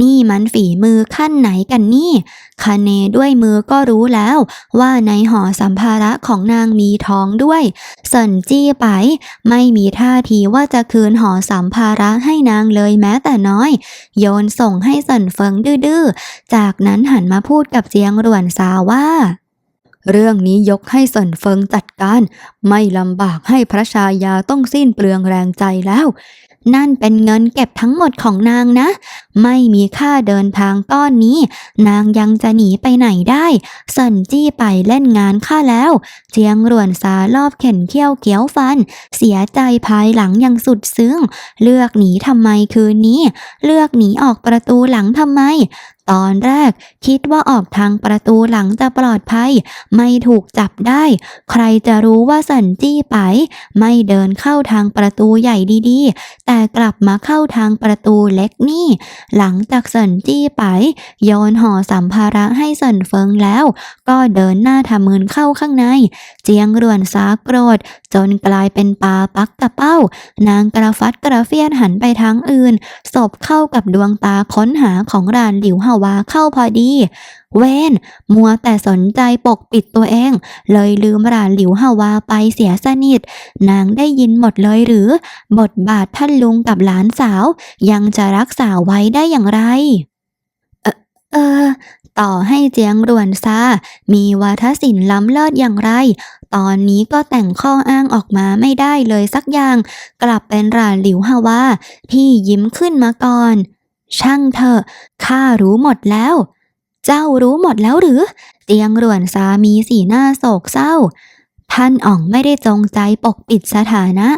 นี่มันฝีมือขั้นไหนกันนี่คาเนด้วยมือก็รู้แล้วว่าในห่อสัมภาระของนางมีท้องด้วยเซินจี้ไป ไม่มีท่าทีว่าจะคืนห่อสัมภาระให้นางเลยแม้แต่น้อย โยนส่งให้เซินเฟิงดื้อๆ จากนั้นหันมาพูดกับเจียงหรวนซาว่าเรื่องนี้ยกให้เซินเฟิงจัดการ ไม่ลำบากให้พระชายาต้องสิ้นเปลืองแรงใจแล้ว นั่นเป็นเงินเก็บทั้งหมดของนางนะ ไม่มีค่าเดินทางก้อนนี้ นางยังจะหนีไปไหนได้เซินจี้ไปเล่นงานข้าแล้ว เจียงรวนสารอบเข็นเขี้ยวเกี้ยวฟัน เสียใจภายหลังยังสุดซึ้ง เลือกหนีทำไมคืนนี้ เลือกหนีออกประตูหลังทำไม ตอนแรกคิดว่าออกทางประตูหลังจะปลอดภัย ไม่ถูกจับได้ ใครจะรู้ว่าสันจี้ไป ไม่เดินเข้าทางประตูใหญ่ดีๆ แต่กลับมาเข้าทางประตูเล็กนี่ หลังจากสันจี้ไป โยนห่อสัมภาระให้สันเฟิงแล้ว ก็เดินหน้าทำมืนเข้าข้างใน เจียงรวนสาโกรธ จนกลายเป็นปลาปักกระเป้า นางกระฟัดกระเฟียดหันไปทางอื่น ศพเข้ากับดวงตาค้นหาของรานหลิวหาวาเข้าพอดี เวนมัวแต่สนใจปกปิดตัวเอง เลยลืมรานหลิวหาวาไปเสียสนิท นางได้ยินหมดเลยหรือ บทบาทท่านลุงกับหลานสาว ยังจะรักษาไว้ได้อย่างไร เออเออต่อให้เจียงรวนซา มีวาทศิลป์ล้ำเลิศอย่างไร ตอนนี้ก็แต่งข้ออ้างออกมาไม่ได้เลยสักอย่าง กลับเป็นราหลิวฮาวาที่ยิ้มขึ้นมาก่อน ช่างเถอข้ารู้หมดแล้ว เจ้ารู้หมดแล้วหรือ เตียงรวนซามีสีหน้าโศกเศร้า ท่านอ่องไม่ได้จงใจปกปิดสถานะ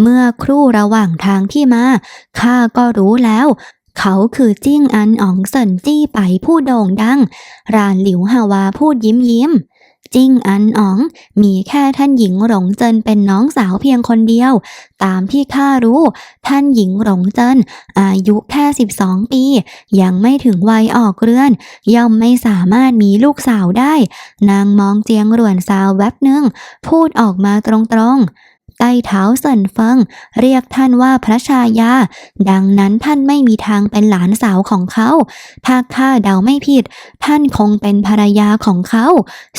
เมื่อครู่ระหว่างทางที่มาข้าก็รู้แล้ว เขาคือจิ้งอันอ๋องเซินจี้ไปผู้โด่งดัง รานหลิวฮาวาพูดยิ้มยิ้ม จิ้งอันอ๋อง มีแค่ท่านหญิงหลงเจินเป็นน้องสาวเพียงคนเดียว ตามที่ข้ารู้ ท่านหญิงหลงเจินอายุแค่ 12 ปี ยังไม่ถึงวัยออกเรือน ย่อมไม่สามารถมีลูกสาวได้ นางมองเจียงหลวนสาวแวบหนึ่งพูดออกมาตรงๆ ใต้เท้าเซินเฟิงเรียกท่านว่าพระชายา ดังนั้นท่านไม่มีทางเป็นหลานสาวของเขา ถ้าข้าเดาไม่ผิด ท่านคงเป็นภรรยาของเขา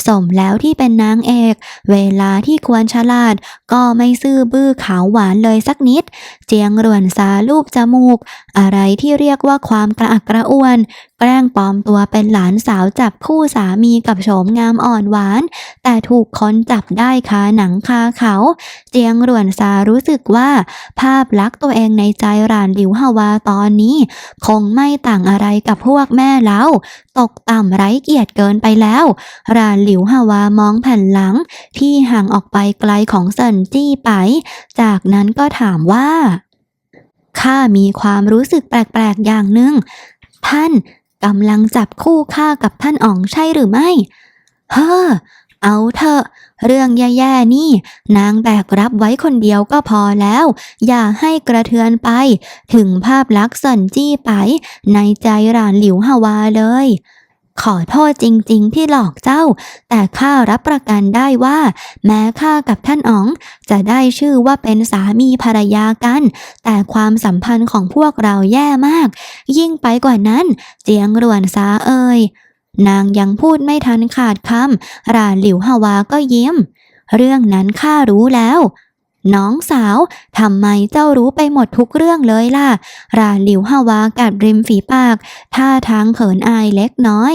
สมแล้วที่เป็นนางเอก เวลาที่ควรฉลาด ก็ไม่ซื่อบื้อขาวหวานเลยสักนิด เจียงรวนสาลูบจมูก อะไรที่เรียกว่าความกระอักกระอ่วน แกล้งปลอมตัวเป็นหลานสาวจับคู่สามีกับโฉมงามอ่อนหวาน แต่ถูกค้นจับได้คาหนังคาเขา เจียงรวนซารู้สึกว่า ภาพลักษณ์ตัวเองในใจรานหลิวฮาวาตอนนี้ คงไม่ต่างอะไรกับพวกแม่แล้ว ตกต่ำไร้เกียรติเกินไปแล้ว รานหลิวฮาวามองแผ่นหลัง ที่ห่างออกไปไกลของเซินจี้ไป จากนั้นก็ถามว่าข้ามีความรู้สึกแปลกๆอย่างหนึ่งท่าน กำลังจับคู่ข้ากับท่านอ๋องใช่หรือไม่ เฮ้อ เอาเถอะ เรื่องแย่ๆนี่ นางแบกรับไว้คนเดียวก็พอแล้ว อย่าให้กระเทือนไป ถึงภาพลักษณ์สันจี้ไป ในใจรานหลิวฮาวาเลย ขอโทษจริง ๆ ที่หลอกเจ้า แต่ข้ารับประกันได้ว่า แม้ข้ากับท่านอ๋อง จะได้ชื่อว่าเป็นสามีภรรยากัน แต่ความสัมพันธ์ของพวกเราแย่มาก ยิ่งไปกว่านั้น เจียงรวนซาเอ่ยนางยังพูดไม่ทันขาดคำราหลิวฮาวาก็ยิ้ม เรื่องนั้นข้ารู้แล้ว น้องสาวทำไมเจ้ารู้ไปหมดทุกเรื่องเลยล่ะ ราหลิวฮาวากัดริมฝีปาก ท่าทางเขินอายเล็กน้อย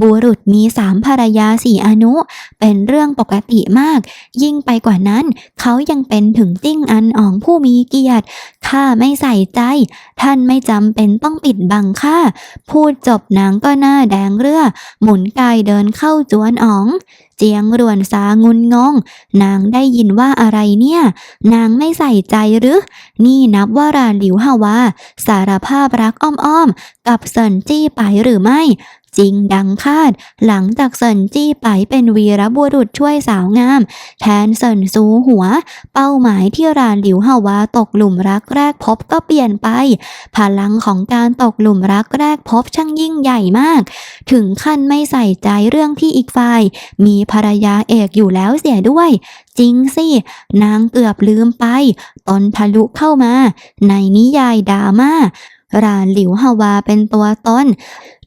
บุรุษมีสามภรรยาสี่อนุ เป็นเรื่องปกติมาก ยิ่งไปกว่านั้น เขายังเป็นถึงจิ้งอันอ่องผู้มีเกียรติข้าไม่ใส่ใจ ท่านไม่จำเป็นต้องปิดบังข้าพูดจบนางก็หน้าแดงเรือ หมุนกายเดินเข้าจวนอ๋อง เจียงรวนสางุนงง นางได้ยินว่าอะไรเนี่ย นางไม่ใส่ใจหรือ นี่นับว่าราหลิวฮาวา สารภาพรักอ้อมๆ กับเซินจี้ไปหรือไม่ จริงดังคาด หลังจากเซินจี้ไปเป็นวีรบุรุษช่วยสาวงาม แทนเซินซูหัว เป้าหมายที่รานหลิวฮาวาตกหลุมรักแรกพบก็เปลี่ยนไป พลังของการตกหลุมรักแรกพบช่างยิ่งใหญ่มาก ถึงขั้นไม่ใส่ใจเรื่องที่อีกฝ่าย มีภรรยาเอกอยู่แล้วเสียด้วย จริงสิ นางเกือบลืมไปตอนทะลุเข้ามา ในนิยายดราม่า รานหลิวฮาวาเป็นตัวต้น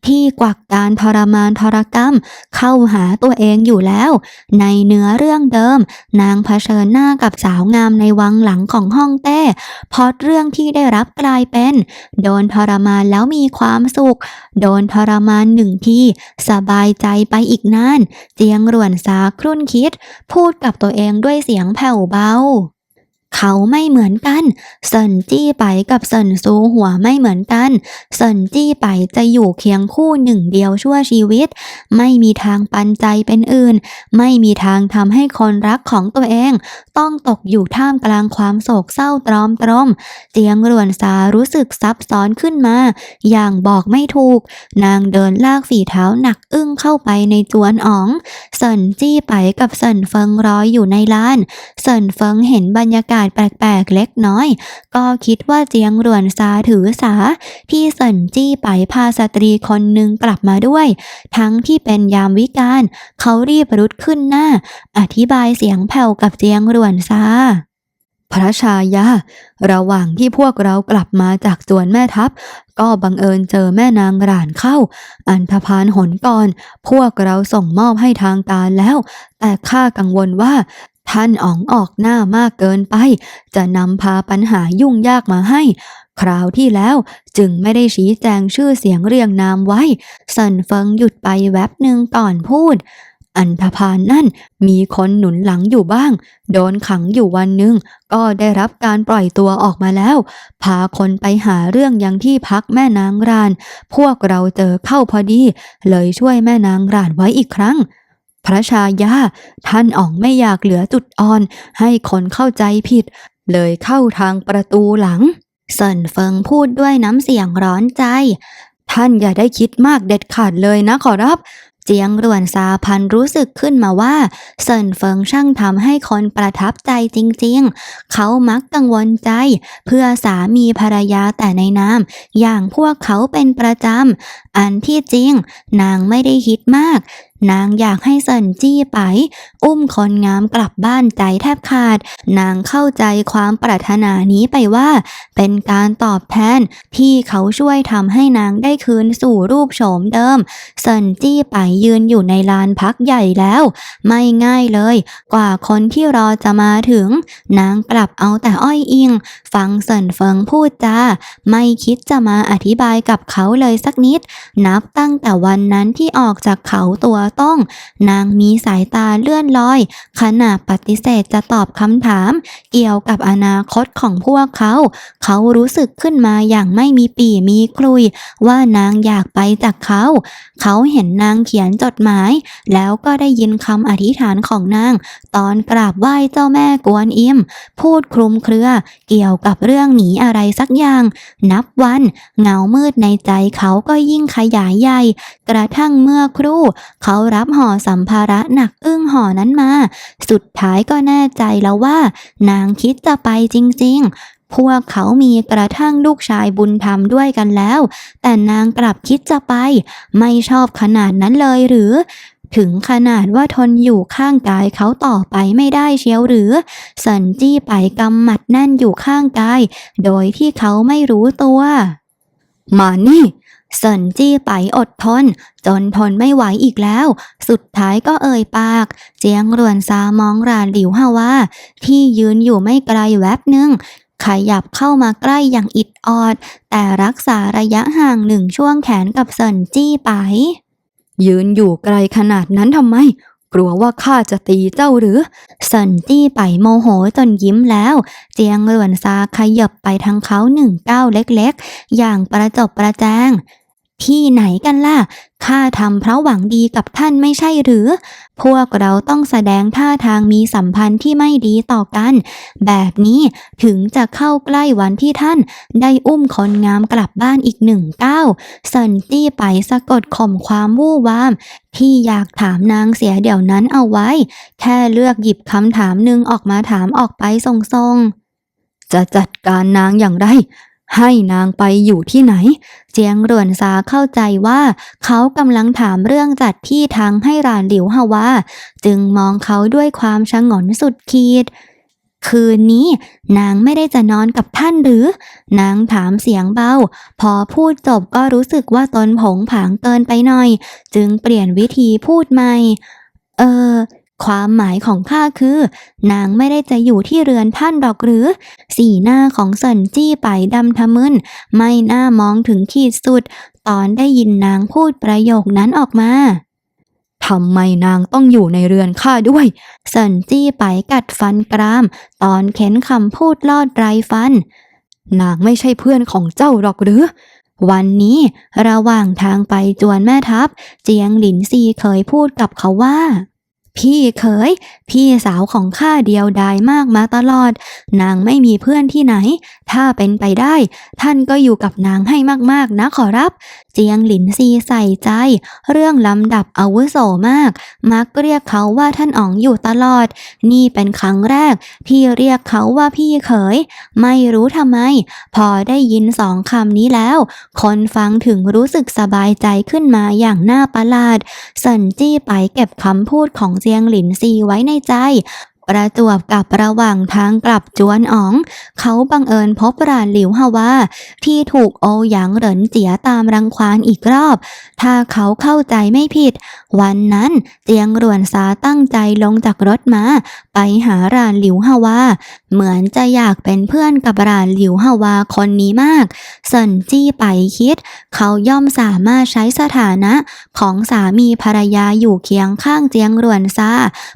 ที่กวักการทรมานทรกรรม เข้าหาตัวเองอยู่แล้ว ในเนื้อเรื่องเดิม นางเผชิญหน้ากับสาวงามในวังหลังของห้องเต้พอดเรื่องที่ได้รับกลายเป็น โดนทรมานแล้วมีความสุข โดนทรมานหนึ่งทีสบายใจไปอีกนาน เจียงหรวนสาครุ่นคิด พูดกับตัวเองด้วยเสียงแผ่วเบา เขาไม่เหมือนกันเซินจี้ไปกับเซินซูหัวไม่เหมือนกันเซินจี้ไปจะอยู่เคียงคู่หนึ่งเดียวชั่วชีวิต ไม่มีทางปันใจเป็นอื่น ไม่มีทางทำให้คนรักของตัวเอง ต้องตกอยู่ท่ามกลางความโศกเศร้าตรอมตรมเจียงหรวนสารู้สึกซับซ้อนขึ้นมา อย่างบอกไม่ถูก นางเดินลากฝีเท้าหนักอึ้งเข้าไปในจวนอ๋องเซินจี้ไปกับเซินเฟิงรออยู่ในลานเซินเฟิงเห็นบรรยากาศแปลกๆเล็กน้อย ก็คิดว่าเจียงรวนซาถือสา ที่เซินจี้ไปพาสตรีคนหนึ่งกลับมาด้วย ทั้งที่เป็นยามวิกาลเขารีบรุดขึ้นหน้า อธิบายเสียงแผ่วกับเจียงรวนซาพระชายา ระหว่างที่พวกเรากลับมาจากสวนแม่ทัพ ก็บังเอิญเจอแม่นางหลานเข้า อันธพาลหนก่อน พวกเราส่งมอบให้ทางการแล้ว แต่ข้ากังวลว่า ท่านอ๋องออกหน้ามากเกินไป จะนำพาปัญหายุ่งยากมาให้ คราวที่แล้วจึงไม่ได้ชี้แจงชื่อเสียงเรียงนามไว้เซินเฟิงหยุดไปแวบหนึ่งก่อนพูด อันธพาลนั่นมีคนหนุนหลังอยู่บ้าง โดนขังอยู่วันหนึ่งก็ได้รับการปล่อยตัวออกมาแล้ว พาคนไปหาเรื่องยังที่พักแม่นางราน พวกเราเจอเข้าพอดี เลยช่วยแม่นางรานไว้อีกครั้ง พระชายา ท่านอ๋องไม่อยากเหลือจุดอ่อน ให้คนเข้าใจผิด เลยเข้าทางประตูหลังเซินเฟิงพูดด้วยน้ำเสียงร้อนใจ ท่านอย่าได้คิดมากเด็ดขาดเลยนะขอรับ เจียงรวนซาพันรู้สึกขึ้นมาว่าเซินเฟิงช่างทำให้คนประทับใจจริงๆ เขามักกังวลใจ เพื่อสามีภรรยาแต่ในนามอย่างพวกเขาเป็นประจำ อันที่จริง นางไม่ได้คิดมาก นางอยากให้เซินจี้ไป อุ้มคนงามกลับบ้านใจแทบขาด นางเข้าใจความปรารถนานี้ไปว่า เป็นการตอบแทนที่เขาช่วยทำให้นางได้คืนสู่รูปโฉมเดิม เซินจี้ไปยืนอยู่ในลานพักใหญ่แล้ว ไม่ง่ายเลย กว่าคนที่รอจะมาถึง นางกลับเอาแต่อ้อยอิง ฟังเซินเฟิงพูดจาไม่คิดจะมาอธิบายกับเขาเลยสักนิด นับตั้งแต่วันนั้นที่ออกจากเขาตัวต้อง นางมีสายตาเลื่อนลอย ขณะปฏิเสธจะตอบคำถาม เกี่ยวกับอนาคตของพวกเขา เขารู้สึกขึ้นมาอย่างไม่มีปีมีคลุย ว่านางอยากไปจากเขา เขาเห็นนางเขียนจดหมาย แล้วก็ได้ยินคำอธิษฐานของนาง ตอนกราบไหว้เจ้าแม่กวนอิม พูดคลุมเครือ เกี่ยวกับเรื่องหนีอะไรสักอย่าง นับวัน เงามืดในใจเขาก็ยิ่งขยายใหญ่ กระทั่งเมื่อครู่ เขารับห่อสัมภาระหนักอึ้งห่อนั้นมา สุดท้ายก็แน่ใจแล้วว่า นางคิดจะไปจริง ๆ พวกเขามีกระทั่งลูกชายบุญธรรมด้วยกันแล้ว แต่นางกลับคิดจะไป ไม่ชอบขนาดนั้นเลยหรือถึงขนาดว่าทนอยู่ข้างกายเขาต่อไปไม่ได้เชียวหรือ สันจี้ไปกำหมัดแน่นอยู่ข้างกาย โดยที่เขาไม่รู้ตัว มานี่ เซนจี้ไปอดทน จนทนไม่ไหวอีกแล้ว สุดท้ายก็เอ่ยปาก เจียงรวนซามองรานหลิวฮาว่า ที่ยืนอยู่ไม่ไกลแวบหนึ่งขยับเข้ามาใกล้อย่างอิดออด แต่รักษาระยะห่างหนึ่งช่วงแขนกับเซนจี้ไป ยืนอยู่ไกลขนาดนั้นทำไม กลัวว่าข้าจะตีเจ้าหรือเซนจี้ไปโมโหจนยิ้มแล้ว เจียงเหลือนซาขยับไปทางเขาหนึ่งก้าวเล็กๆ อย่างประจบประแจง ที่ไหนกันล่ะ ข้าทำเพราะหวังดีกับท่านไม่ใช่หรือ พวกเราต้องแสดงท่าทางมีสัมพันธ์ที่ไม่ดีต่อกัน แบบนี้ถึงจะเข้าใกล้วันที่ท่าน ได้อุ้มคนงามกลับบ้านอีกหนึ่งก้าวสันจี้ไปสะกดข่มความวู่วาม ที่อยากถามนางเสียเดี๋ยวนั้นเอาไว้ แค่เลือกหยิบคำถามหนึ่งออกมาถามออกไปทรงๆจะจัดการนางอย่างไร ให้นางไปอยู่ที่ไหน เจียงเรวนซาเข้าใจว่า เขากำลังถามเรื่องจัดที่ทางให้รานหลิวฮาวา จึงมองเขาด้วยความชงนสุดขีด คืนนี้ นางไม่ได้จะนอนกับท่านหรือ นางถามเสียงเบา พอพูดจบก็รู้สึกว่าตนผงผางเกินไปหน่อย จึงเปลี่ยนวิธีพูดใหม่ เออ ความหมายของข้าคือ นางไม่ได้จะอยู่ที่เรือนท่านหรอกหรือ สีหน้าของเซินจี้ไปดำทะมึนไม่น่ามองถึงขีดสุด ตอนได้ยินนางพูดประโยคนั้นออกมาทำไมนางต้องอยู่ในเรือนข้าด้วยเซินจี้ไปกัดฟันกราม ตอนเข็นคำพูดลอดไรฟัน นางไม่ใช่เพื่อนของเจ้าหรอกหรือ วันนี้ระหว่างทางไปจวนแม่ทัพ เจียงหลินซีเคยพูดกับเขาว่า พี่เคยพี่สาวของข้าเดียวดายมากมาตลอด นางไม่มีเพื่อนที่ไหน ถ้าเป็นไปได้ ท่านก็อยู่กับนางให้มากๆนะขอรับ เจียงหลินซีใส่ใจ เรื่องลำดับอาวุโสมาก มักเรียกเขาว่าท่านอ๋องอยู่ตลอด นี่เป็นครั้งแรกที่เรียกเขาว่าพี่เขย ไม่รู้ทำไม พอได้ยินสองคำนี้แล้ว คนฟังถึงรู้สึกสบายใจขึ้นมาอย่างน่าประหลาดเซินจี้ไปเก็บคำพูดของเจียงหลินซีไว้ในใจ ประจวบกับระหว่างทางกลับจวนอ๋อง เขาบังเอิญพบรานหลิวฮาวา ที่ถูกโอหยางเหรินเจียตามรังควานอีกรอบ ถ้าเขาเข้าใจไม่ผิด วันนั้นเจียงรวนซาตั้งใจลงจากรถมา ไปหารานหลิวฮาวา เหมือนจะอยากเป็นเพื่อนกับรานหลิวฮาวาคนนี้มากเซินจี้ไปคิด เขาย่อมสามารถใช้สถานะของสามีภรรยาอยู่เคียงข้างเจียงรวนซา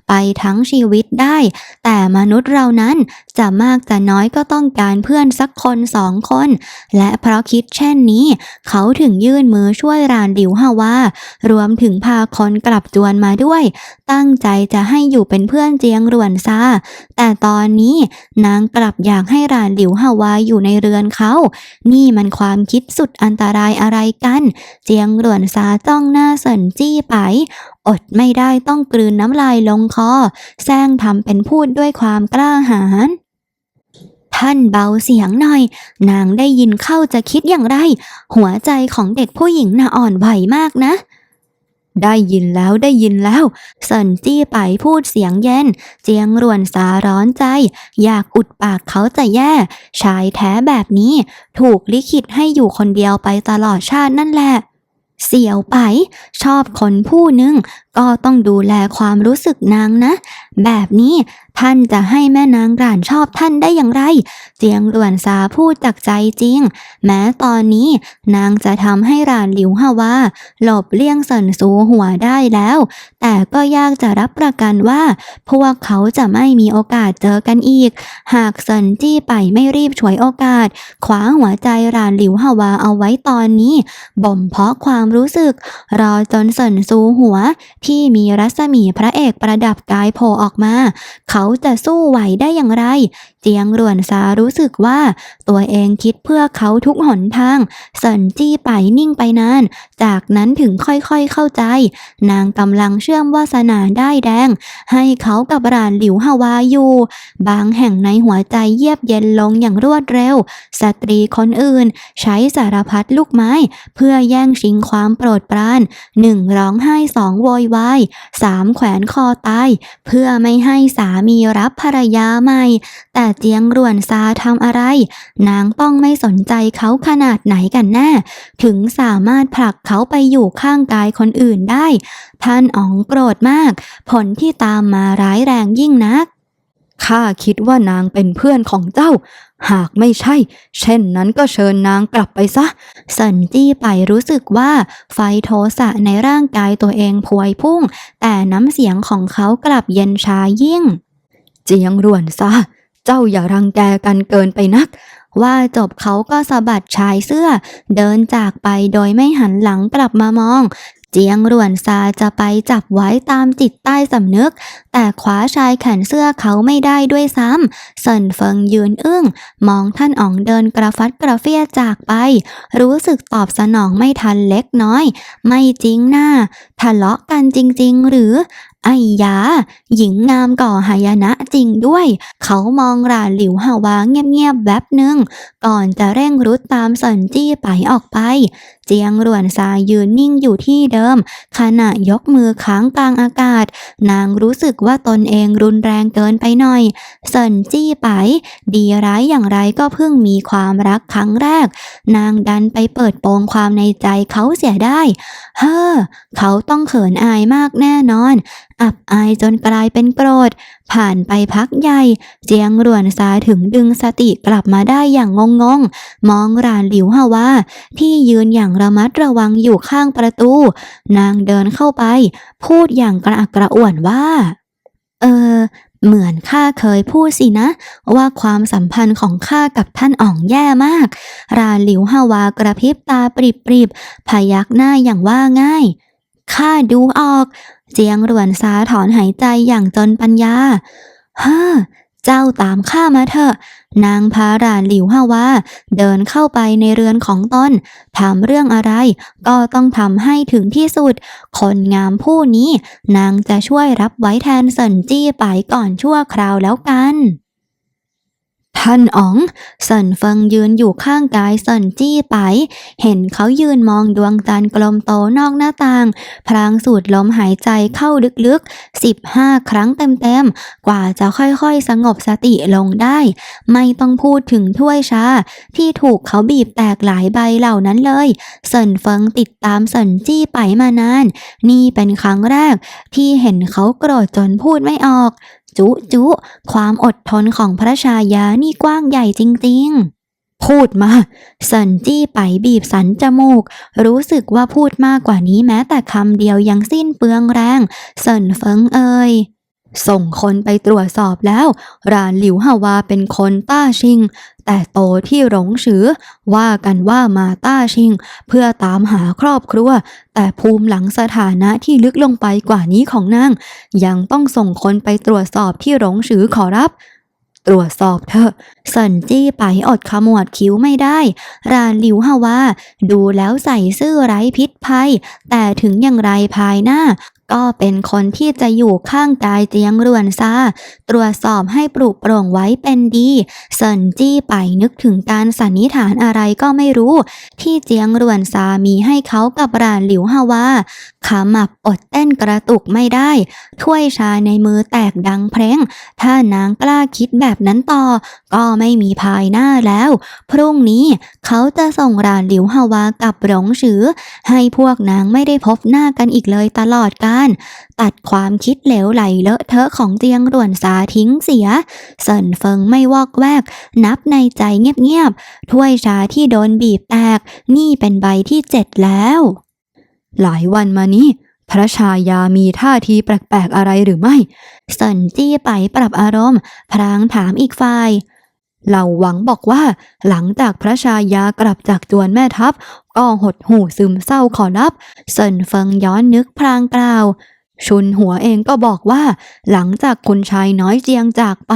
ไปทั้งชีวิตได้แต่มนุษย์เรานั้นจะมากจะน้อยก็ต้องการเพื่อนสักคนสองคน และเพราะคิดเช่นนี้ เขาถึงยื่นมือช่วยรานหลิวฮาวารวมถึงพาคนกลับจวนมาด้วย ตั้งใจจะให้อยู่เป็นเพื่อนเจียงรวนซาแต่ตอนนี้นางกลับอยากให้รานหลิวฮาวาอยู่ในเรือนเขา นี่มันความคิดสุดอันตรายอะไรกัน เจียงรวนซาจ้องหน้าเสินจี้ไป อดไม่ได้ต้องกลืนน้ำลายลงคอแซงทำเป็นพูดด้วยความกล้าหาญท่านเบาเสียงหน่อย นางได้ยินเข้าจะคิดอย่างไร หัวใจของเด็กผู้หญิงน่ะอ่อนไหวมากนะ ได้ยินแล้วได้ยินแล้วเซินจี้ไปพูดเสียงเย็น เจียงรวนสาร้อนใจ อยากอุดปากเขาจะแย่ ชายแท้แบบนี้ ถูกลิขิตให้อยู่คนเดียวไปตลอดชาตินั่นแหละ เสี่ยวไป ชอบคนผู้หนึ่ง ก็ต้องดูแลความรู้สึกนางนะ แบบนี้ท่านจะให้แม่นางกรานชอบท่านได้อย่างไร เจียงหลวนซาพูดจากใจจริง แม้ตอนนี้นางจะทำให้รานหลิวฮาวาหลบเลี่ยงเสินสูหัวได้แล้ว แต่ก็ยากจะรับประกันว่า พวกเขาจะไม่มีโอกาสเจอกันอีก หากเซินจี้ไปไม่รีบฉวยโอกาสคว้าหัวใจรานหลิวฮาวาเอาไว้ตอนนี้ บ่มเพาะความรู้สึก รอจนเซินซูหัวที่มีรัศมีพระเอกประดับกายโผล่ออกมา เขาจะสู้ไหวได้อย่างไร เจียงรวนซารู้สึกว่า ตัวเองคิดเพื่อเขาทุกหนทางเซินจี้ไปนิ่งไปนาน จากนั้นถึงค่อยๆเข้าใจ นางกำลังเชื่อมวาสนาได้แดง ให้เขากับรานหลิวฮาวาอยู่ บางแห่งในหัวใจเยียบเย็นลงอย่างรวดเร็ว สตรีคนอื่น ใช้สารพัดลูกไม้ เพื่อแย่งชิงความโปรดปรานหนึ่งร้องไห้สองโวยวายสามแขวนคอตาย เพื่อไม่ให้สามีรับภรรยาใหม่ แต่เจียงรวนซาทำอะไร นางป้องไม่สนใจเขาขนาดไหนกันแน่ ถึงสามารถผลักเขาไปอยู่ข้างกายคนอื่นได้ ท่านอ๋องโกรธมาก ผลที่ตามมาร้ายแรงยิ่งนัก ข้าคิดว่านางเป็นเพื่อนของเจ้า หากไม่ใช่ เช่นนั้นก็เชิญนางกลับไปซะเซินจี้ไปรู้สึกว่าไฟโทสะในร่างกายตัวเองพวยพุ่ง แต่น้ำเสียงของเขากลับเย็นชายิ่ง เจียงร่วนซะ เจ้าอย่ารังแกกันเกินไปนักว่าจบเขาก็สะบัดชายเสื้อ เดินจากไปโดยไม่หันหลังกลับมามอง เจียงหรวนซาจะไปจับไว้ตามจิตใต้สำนึก แต่คว้าชายแขนเสื้อเขาไม่ได้ด้วยซ้ำเซินเฟิงยืนอึ้ง มองท่านอ๋องเดินกระฟัดกระเฟียจากไป รู้สึกตอบสนองไม่ทันเล็กน้อย ไม่จริงหน้าทะเลาะกันจริง ๆ หรือ ไอ้ยา หญิงงามก่อหายนะจริงด้วย เขามองราหลิวฮาวาเงียบๆแวบหนึ่ง ก่อนจะเร่งรุดตามเซนจี้ไปออกไป เจียงรวนซายืนนิ่งอยู่ที่เดิม ขณะยกมือค้างกลางอากาศ นางรู้สึกว่าตนเองรุนแรงเกินไปหน่อยเซนจี้ไป ดีร้ายอย่างไรก็เพิ่งมีความรักครั้งแรก นางดันไปเปิดโปงความในใจเขาเสียได้ เฮ้อ เขาต้องเขินอายมากแน่นอนอับอายจนกลายเป็นโกรธ ผ่านไปพักใหญ่ เจียงรวนซาถึงดึงสติกลับมาได้อย่างงงๆมองรานหลิวฮาวาที่ยืนอย่างระมัดระวังอยู่ข้างประตู นางเดินเข้าไป พูดอย่างกระอักกระอ่วนว่า เออเหมือนข้าเคยพูดสินะ ว่าความสัมพันธ์ของข้ากับท่านอ่องแย่มาก ราหลิวฮาวากระพริบตาปริบๆพยักหน้าอย่างว่าง่ายข้าดูออก เจียงรวนซาถอนหายใจอย่างจนปัญญาฮ่าเจ้าตามข้ามาเถอะ นางพารานหลิวฮาวาเดินเข้าไปในเรือนของตนถามเรื่องอะไร ก็ต้องทำให้ถึงที่สุด คนงามผู้นี้ นางจะช่วยรับไว้แทนเซินจี้ไปก่อนชั่วคราวแล้วกัน ท่านอ๋องเซินเฟิงยืนอยู่ข้างกายเซินจี้ไป เห็นเขายืนมองดวงจันทร์กลมโตนอกหน้าต่าง พลางสูดลมหายใจเข้าลึกๆ 15 ครั้งเต็มๆ กว่าจะค่อยๆ สงบสติลงได้ ไม่ต้องพูดถึงถ้วยชา ที่ถูกเขาบีบแตกหลายใบเหล่านั้นเลยเซินเฟิงติดตามเซินจี้ไปมานาน นี่เป็นครั้งแรกที่เห็นเขาโกรธจนพูดไม่ออก จุจุ ความอดทนของพระชายานี่กว้างใหญ่จริงๆพูดมาเซนจี้ไปบีบสันจมูก รู้สึกว่าพูดมากกว่านี้แม้แต่คำเดียวยังสิ้นเปลืองแรงเซนเฟิงเอ่ย ส่งคนไปตรวจสอบแล้วรานหลิวฮาวาเป็นคนต้าชิง แต่โตที่หลงฉือ ว่ากันว่ามาต้าชิง เพื่อตามหาครอบครัว แต่ภูมิหลังสถานะที่ลึกลงไปกว่านี้ของนาง ยังต้องส่งคนไปตรวจสอบที่หลงฉือขอรับตรวจสอบเถอะเซินจี้ไปอดขมวดคิ้วไม่ได้ รานหลิวฮาวา ดูแล้วใส่ซื่อไร้พิษภัย แต่ถึงอย่างไรภายหน้า ก็เป็นคนที่จะอยู่ข้างกายเจียงรวนซาตรวจสอบให้ปลุกโปร่งไว้เป็นดีเซินจี้ไปนึกถึงการสันนิษฐานอะไรก็ไม่รู้ ที่เจียงรวนซามีให้เขากับรานหลิวฮาวาขามับอดเต้นกระตุกไม่ได้ ถ้วยชาในมือแตกดังเพลงถ้านางกล้าคิดแบบนั้นต่อ ก็ไม่มีภายหน้าแล้ว พรุ่งนี้เขาจะส่งรานหลิวฮาวากับหลงฉือ ให้พวกนางไม่ได้พบหน้ากันอีกเลยตลอดกาลตัดความคิดเหลวไหลเลอะเทอะของเจียงรวนซาทิ้งเสีย เซินเฟิงไม่วอกแวก นับในใจเงียบๆ ถ้วยชาที่โดนบีบแตก นี่เป็นใบที่เจ็ดแล้ว หลายวันมานี้พระชายามีท่าทีแปลกๆอะไรหรือไม่เซินจี้ไปปรับอารมณ์ พรางถามอีกฝ่ายเหล่าหวังบอกว่า หลังจากพระชายากลับจากจวนแม่ทัพ ก็หดหู่ซึมเศร้าขอรับเซินเฟิงย้อนนึกพรางกล่าวชุนหัวเองก็บอกว่า หลังจากคุณชายน้อยเจียงจากไป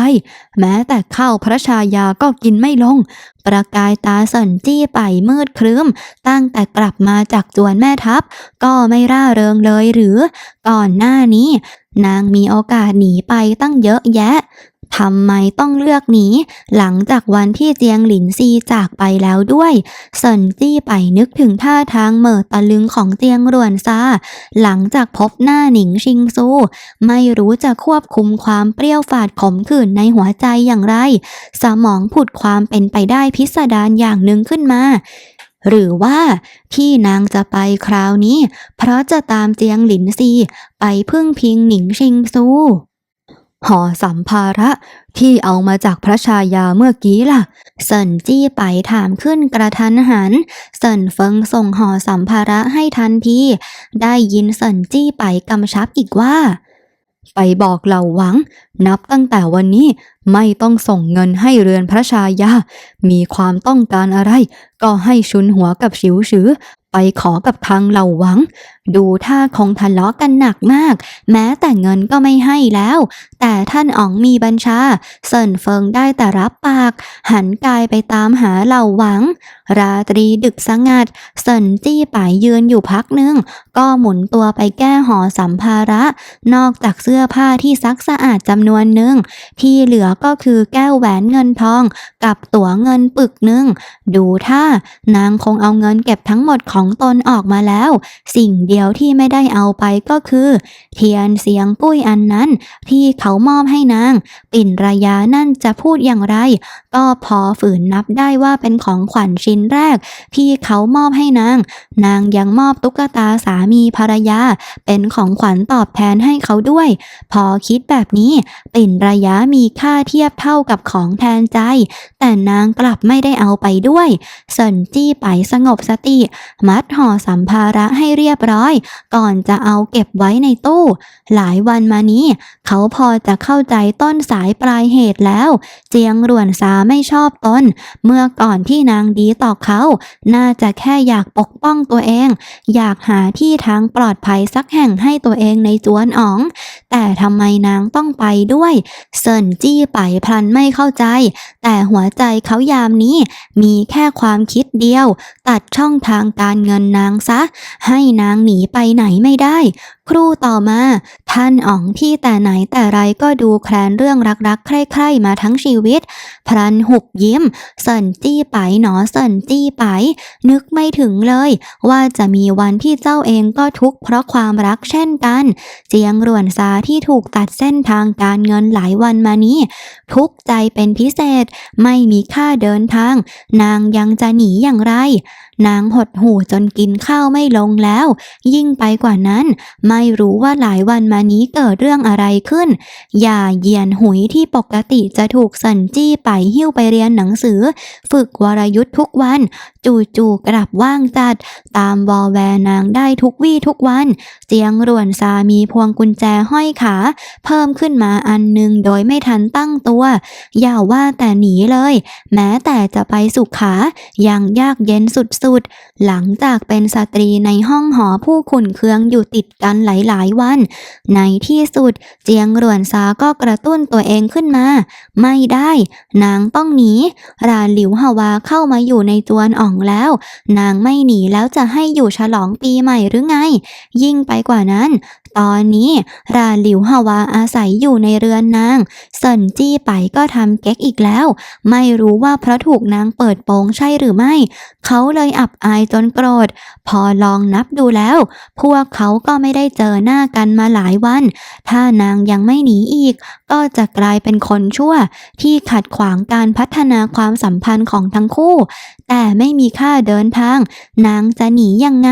แม้แต่ข้าวพระชายาก็กินไม่ลง ประกายตาสินจี้ไปมืดครึ้ม ตั้งแต่กลับมาจากจวนแม่ทัพ ก็ไม่ร่าเริงเลยหรือ ก่อนหน้านี้ นางมีโอกาสหนีไปตั้งเยอะแยะทำไมต้องเลือกหนีหลังจากวันที่เจียงหลินซีจากไปแล้วด้วยเซินจี้ไปนึกถึงท่าทางเหม่อตะลึงของเจียงรวนซาหลังจากพบหน้าหนิงชิงซู ไม่รู้จะควบคุมความเปรี้ยวฝาดขมขื่นในหัวใจอย่างไร สมองผุดความเป็นไปได้พิสดารอย่างหนึ่งขึ้นมา หรือว่าที่นางจะไปคราวนี้ เพราะจะตามเจียงหลินซี ไปพึ่งพิงหนิงชิงซูห่อสัมภาระที่เอามาจากพระชายาเมื่อกี้ล่ะ เซินจี้ไปถามขึ้นกระทันหัน เซินเฟิงส่งห่อสัมภาระให้ทันที ได้ยินเซินจี้ไปกำชับอีกว่า ไปบอกเหล่าหวัง นับตั้งแต่วันนี้ ไม่ต้องส่งเงินให้เรือนพระชายา มีความต้องการอะไร ก็ให้ชุนหัวกับฉิวฉือ ไปขอกับทางเหล่าหวัง ดูท่าคงทะเลาะกันหนักมาก แม้แต่เงินก็ไม่ให้แล้ว แต่ท่านอ๋องมีบัญชา เซินเฟิงได้แต่รับปาก หันกายไปตามหาเหล่าหวัง ราตรีดึกสงัด เซินจี้ป่ายยืนอยู่พักหนึ่ง ก็หมุนตัวไปแก้ห่อสัมภาระ นอกจากเสื้อผ้าที่ซักสะอาดจำนวนหนึ่ง ที่เหลือก็คือแก้วแหวนเงินทอง กับตั๋วเงินปึกหนึ่ง ดูท่านางคงเอาเงินเก็บทั้งหมดของตนออกมาแล้ว สิ่งเดียวที่ไม่ได้เอาไปก็คือ เทียนเสียงปุ้ยอันนั้น ที่เขามอบให้นาง ปิ่นระยะนั่นจะพูดอย่างไร ก็พอฝืนนับได้ว่าเป็นของขวัญชิ้นแรก ที่เขามอบให้นาง นางยังมอบตุ๊กตาสามีภรรยา เป็นของขวัญตอบแทนให้เขาด้วย พอคิดแบบนี้ปิ่นระยะมีค่าเทียบเท่ากับของแทนใจ แต่นางกลับไม่ได้เอาไปด้วยเซินจี้ไปสงบสติ มัดห่อสัมภาระให้เรียบร้อยก่อนจะเอาเก็บไว้ในตู้ หลายวันมานี้ เขาพอจะเข้าใจต้นสายปลายเหตุแล้ว เจียงหรวนซาไม่ชอบตนเมื่อก่อนที่นางดีต่อเขา น่าจะแค่อยากปกป้องตัวเอง อยากหาที่ทางปลอดภัยสักแห่งให้ตัวเองในจวนอ๋อง แต่ทำไมนางต้องไปด้วยเซินจี้ไปพลันไม่เข้าใจ แต่หัวใจเขายามนี้มีแค่ความคิดเดียว ตัดช่องทางการเงินนางซะ ให้นางหนีีไปไหนไม่ได้ ครู่ต่อมา ท่านอ๋องที่แต่ไหนแต่ไรก็ดูแคลนเรื่องรักๆ ใคร่ๆมาทั้งชีวิต พลันหุบยิ้มเสินจี้ไปหนอเสินจี้ไป นึกไม่ถึงเลย ว่าจะมีวันที่เจ้าเองก็ทุกข์เพราะความรักเช่นกัน เจียงรวนซาที่ถูกตัดเส้นทางการเงินหลายวันมานี้ ทุกข์ใจเป็นพิเศษไม่มีค่าเดินทาง นางยังจะหนีอย่างไร นางหดหู่จนกินข้าวไม่ลงแล้ว ยิ่งไปกว่านั้นไม่ไม่รู้ว่าหลายวันมานี้เกิดเรื่องอะไรขึ้น อย่าเยียนหุยที่ปกติจะถูกสันจี้ไปหิ้วไปเรียนหนังสือ ฝึกวรยุทธ์ทุกวัน จู่ๆกลับว่างจัด ตามวอแวร์นางได้ทุกวี่ทุกวัน เจียงรวนซามีพวงกุญแจห้อยขา เพิ่มขึ้นมาอันหนึ่งโดยไม่ทันตั้งตัว อย่าว่าแต่หนีเลย แม้แต่จะไปสุขายังยากเย็นสุดๆ หลังจากเป็นสตรีในห้องหอผู้ขุนเคืองอยู่ติดกันหลายๆ วัน ในที่สุดเจียงรวนซาก็กระตุ้นตัวเองขึ้นมา ไม่ได้ นางต้องหนีราหลิวฮาวาเข้ามาอยู่ในจวนอ่องแล้ว นางไม่หนีแล้วจะให้อยู่ฉลองปีใหม่หรือไง ยิ่งไปกว่านั้น ตอนนี้ราหลิวฮาวาอาศัยอยู่ในเรือนนางเซินจี้ไปก็ทำเก๊กอีกแล้ว ไม่รู้ว่าเพราะถูกนางเปิดโปงใช่หรือไม่ เขาเลยอับอายจนโกรธ พอลองนับดูแล้ว พวกเขาก็ไม่ได้เจอหน้ากันมาหลายวัน ถ้านางยังไม่หนีอีก ก็จะกลายเป็นคนชั่ว ที่ขัดขวางการพัฒนาความสัมพันธ์ของทั้งคู่ แต่ไม่มีค่าเดินทาง นางจะหนียังไง